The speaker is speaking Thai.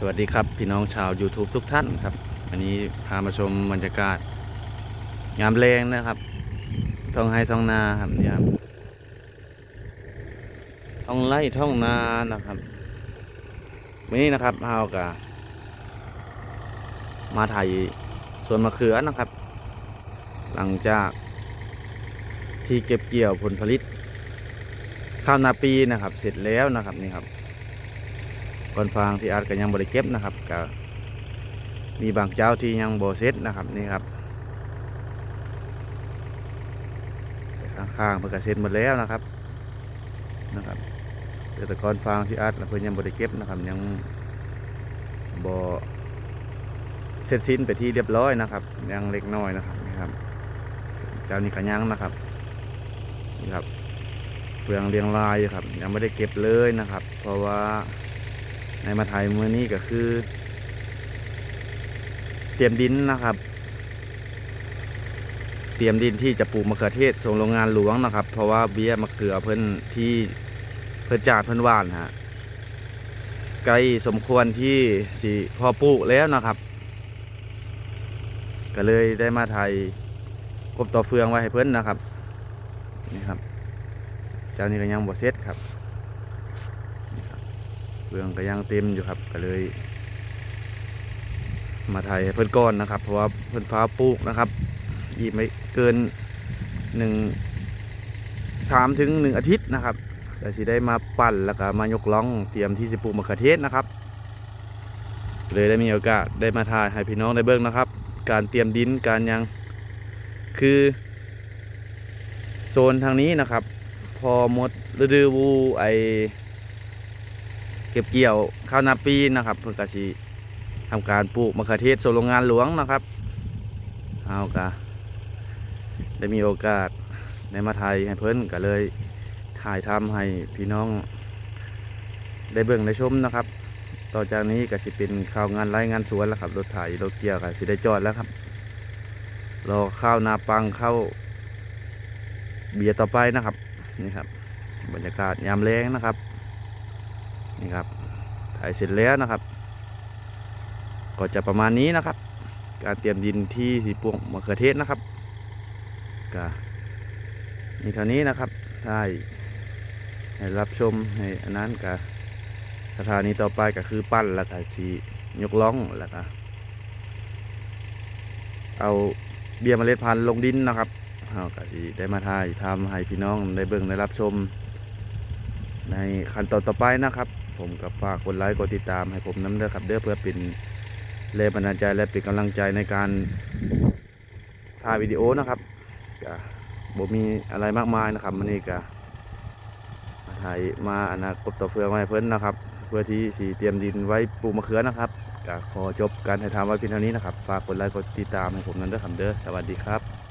สวัสดีครับพี่น้องชาว YouTube ทุกท่านครับ วันนี้พามาชมบรรยากาศยามแรงนะครับท้องไห้ท้องนาครับเนี่ยครับท้องไร่ท้องนานะครับวันนี้นะครับเรากะมาถ่ายสวนมะเขือนะครับ หลังจากที่เก็บเกี่ยวผลผลิตข้าวนาปีนะครับ เสร็จแล้วนะครับนี่ครับ อนฟางที่อาจก็ยังบริเก็บนะครับก็มีบางเจ้าที่ยังโบเซ็ตนะครับนี่ครับข้างๆเพิ่นก็เซ็ตหมดแล้วนะครับนะครับแต่ก่อนฟางที่อาจเพิ่นยังบริเก็บนะครับยังบเสร็จสิ้นไปที่เรียบร้อยนะครับ ยังเล็กน้อยนะครับนี่ครับเจ้านี้ก็ยังนะครับนี่ครับเปลืองเรียงรายครับยังไม่ได้เก็บเลยนะครับ เพราะว่า ในมาไทยมือนี้ก็คือ เตรียมดินนะครับ เตรียมดินที่จะปลูกมะเขือเทศส่งโรงงานหลวงนะครับ เพราะว่าเบี้ยมะเขือเพิ่นที่เพิ่นจาดเพิ่นว่านฮะใกล้สมควรที่สิพอปลูกแล้วนะครับ ก็เลยได้มาไทยกบต่อเฟืองไว้ให้เพิ่นนะครับนี่ครับ เจ้านี้ก็ยังบ่เสร็จครับ เรื่องก็ยังเต็มอยู่ครับก็เลย มาถ่ายให้เพิ่นก้อนนะครับ เพราะว่าเพิ่นฟ้าปลูกนะครับ อีกไม่เกินหนึ่งสามถึงหนึ่งอาทิตย์นะครับจะสิได้มาปั่นแล้วก็มายกล่องเตรียมที่สิปลูกมะเขือเทศนะครับ เลยได้มีโอกาสได้มาถ่ายให้พี่น้องได้เบิ่งนะครับ การเตรียมดินการยังคือโซนทางนี้นะครับ พอหมดฤดูวูไอ เก็บเกี่ยวข้าวนาปีนะครับ เพื่อกสิทำการปลูกมะเขือเทศส่งโรงงานหลวงนะครับเอากะได้มีโอกาสได้มาไทยให้เพิ่นก็เลยถ่ายทำให้พี่น้องได้เบิ่งได้ชมนะครับ ต่อจากนี้ก็สิเป็นข่าวงานไรงานสวนแล้วครับรถไถรถเกี่ยวก็สิได้จอดแล้วครับรอข้าวนาปังเข้าเบียร์ต่อไปนะครับนี่ครับบรรยากาศยามแรงนะครับ นี่ครับถ่ายเสร็จแล้วนะครับ ก็จะประมาณนี้นะครับ การเตรียมดินที่สีปวงมะเขือเทศนะครับก็มีเท่านี้นะครับถ้าให้ให้รับชมให้อันนั้นก็สถานีต่อไปก็คือปั้นแล้วก็สียกล่องแล้วก็เอาเบี้ยเมล็ดพันธุ์ลงดินนะครับเอาก็สีได้มาถ่ายทำให้พี่น้องได้เบิ่งได้รับชม ในขั้นตอนต่อไปนะครับ ผมกับฝากกดไลค์กดติดตามให้ผมน้ำเด้อครับเด้อเพื่อเป็นแรงบันดาลใจและเป็นกำลังใจในการถ่ายวิดีโอนะครับก็บ่มีอะไรมากมายนะครับมันนี่ก็ถ่ายมาอนาคตต่อเฟืองไว้เพิ่นนะครับ เพื่อที่สีเตรียมดินไว้ปลูกมะเขือนะครับก็ขอจบการถ่ายทำไว้เพียงเท่านี้นะครับ ฝากกดไลค์กดติดตามให้ผมนั้นเด้อครับเด้อสวัสดีครับ